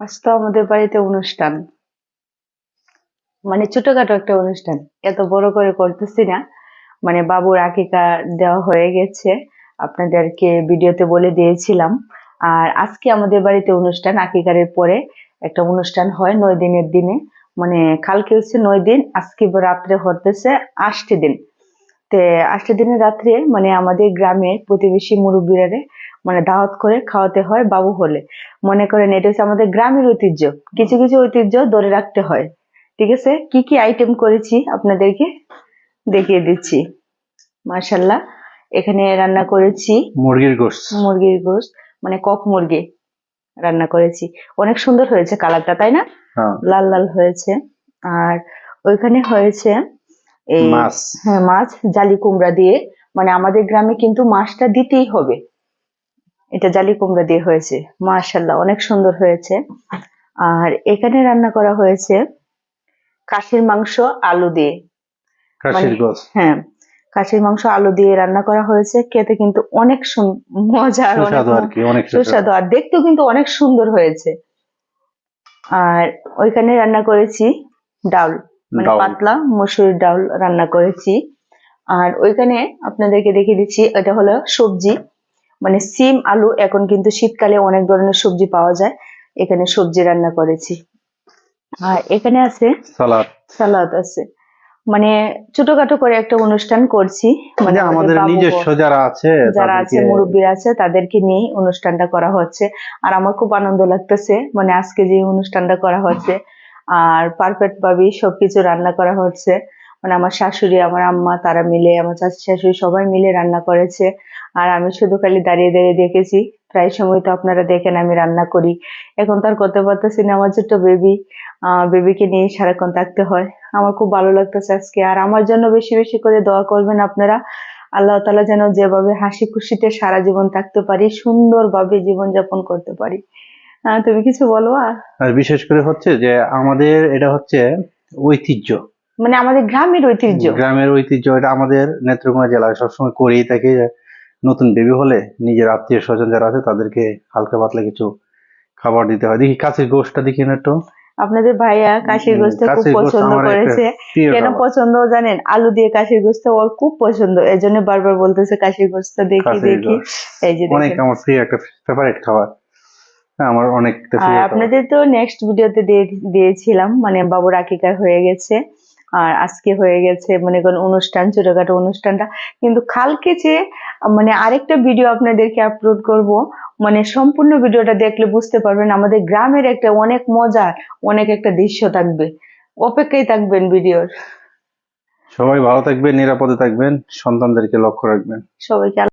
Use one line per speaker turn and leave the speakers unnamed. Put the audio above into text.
আজ তো আমাদের বাড়িতে অনুষ্ঠান। মানে ছোটখাটো একটা অনুষ্ঠান। এত বড় করে করতেছি না। মানে বাবুর আকিকা দেওয়া হয়ে গেছে। আপনাদেরকে ভিডিওতে বলে দিয়েছিলাম। আর আজকে আমাদের বাড়িতে অনুষ্ঠান, আকিকারের পরে একটা অনুষ্ঠান হয় নয় দিনের দিনে। মানে কালকে হচ্ছে নয় দিন, আজকে রাত্রে হতেছে আটটি দিন। তে আটটি দিনের রাত্রে মানে আমাদের গ্রামের প্রতিবেশী মুরব্বীরারে মানে দাওয়াত করে খাওয়াতে হয় বাবু হলে। মনে করেন এটা হচ্ছে আমাদের গ্রামের ঐতিহ্য। কিছু কিছু ঐতিহ্য ধরে রাখতে হয়। ঠিক আছে? কি কি আইটেম করেছি আপনাদেরকে? দেখিয়ে দিচ্ছি। মার্শাল্লাহ এখানে রান্না করেছি
মুরগির গোশত
মুরগির গোশত মানে কক মুরগি রান্না করেছি। অনেক সুন্দর হয়েছে কালারটা তাই না?
হ্যাঁ।
লাল লাল হয়েছে। আর ওইখানে হয়েছে এই
মাছ।
হ্যাঁ মাছ জালি কুমড়া দিয়ে। মানে আমাদের গ্রামে কিন্তু মাছটা দিতেই হবে। এটা জালি কুমড়া দিয়ে হয়েছে। মাশাল্লাহ অনেক সুন্দর হয়েছে। আর এখানে রান্না করা হয়েছে কাশির মাংস আলু দিয়ে।
খাসির
মানে- হ্যাঁ খাসির মাংস আলু দিয়ে রান্না করা হয়েছে। খেতে কিন্তু অনেক সুন- মজা অনেক
সুস্বাদু আর
দেখতেও কিন্তু অনেক সুন্দর হয়েছে। আর ওইখানে রান্না করেছি ডাউল মানে পাতলা মসুর ডাউল রান্না করেছি। আর ওইখানে আপনাদেরকে দেখিয়ে দিচ্ছি এটা হলো সবজি। মানে সিম আলু এখন কিন্তু শীতকালে অনেক ধরনের সবজি পাওয়া যায়। এখানে সবজি রান্না করেছি। আর এখানে আছে
সালাদ।
সালাদ আছে। মানে ছোটখাটো করে একটা অনুষ্ঠান করছি। মানে
আমাদের নিজস্ব যারা আছে
যারা আছে মুরব্বীরা আছে তাদেরকে নিয়ে অনুষ্ঠানটা করা হচ্ছে। আর আমার খুব আনন্দ লাগতেছে মানে আজকে যে অনুষ্ঠানটা করা হচ্ছে আর পারফেক্ট ভাবে সবকিছু রান্না করা হচ্ছে। মানে আমার শাশুড়ি, আমার আম্মা, তারা মিলে, আমার চাচি, শাশুড়ি সবাই মিলে রান্না করেছে। আর আমি শুধু খালি দাঁড়িয়ে দাঁড়িয়ে দেখেছি। প্রায় সময় তো আপনারা দেখেন আমি রান্না করি। এখন তার করতে পারতেছি না আমার ছোট্ট বেবি। বেবিকে নিয়ে সারাক্ষণ থাকতে হয়। আমার খুব ভালো লাগতেছে আজকে। আর আমার জন্য বেশি বেশি করে দোয়া করবেন আপনারা। আল্লাহ তালা যেন যেভাবে হাসি খুশিতে সারা জীবন থাকতে পারি, সুন্দরভাবে জীবনযাপন করতে পারি। তুমি কিছু বলো আর
বিশেষ করে হচ্ছে যে আমাদের এটা হচ্ছে ঐতিহ্য।
মানে আমাদের গ্রামের ঐতিহ্য।
গ্রামের ঐতিহ্য এটা আমাদের নেত্রকোনা জেলায় সবসময় করেই থাকে নতুন বেবি হলে নিজের আত্মীয় স্বজন যারা আছে তাদেরকে হালকা পাতলা কিছু খাবার দিতে হয়। দেখি কাছের গোষ্ঠটা দেখি না একটু।
আপনাদের ভাইয়া কাশির গোস্ত খুব পছন্দ করেছে। কেন পছন্দ জানেন? আলু দিয়ে কাশির গোস্ত ওর খুব পছন্দ। এই জন্য বারবার বলতেছে কাশির গোস্ত দেখি দেখি। এই যে
অনেক আমার প্রিয় একটা ফেভারিট খাবার। হ্যাঁ, আমার অনেক।
আপনাদের তো নেক্সট ভিডিওতে দিয়ে দিয়েছিলাম মানে বাবুর আকিকা হয়ে গেছে। আর আজকে হয়ে গেছে মনে করেন অনুষ্ঠান ছোটখাটো অনুষ্ঠানটা। কিন্তু কালকে যে মানে আরেকটা ভিডিও আপনাদেরকে আপলোড করব মানে সম্পূর্ণ ভিডিওটা দেখলে বুঝতে পারবেন আমাদের গ্রামের একটা অনেক মজার অনেক একটা দৃশ্য থাকবে। অপেক্ষায় থাকবেন ভিডিওর
সবাই ভালো থাকবেন নিরাপদে থাকবেন সন্তানদেরকে লক্ষ্য রাখবেন।
সবাইকে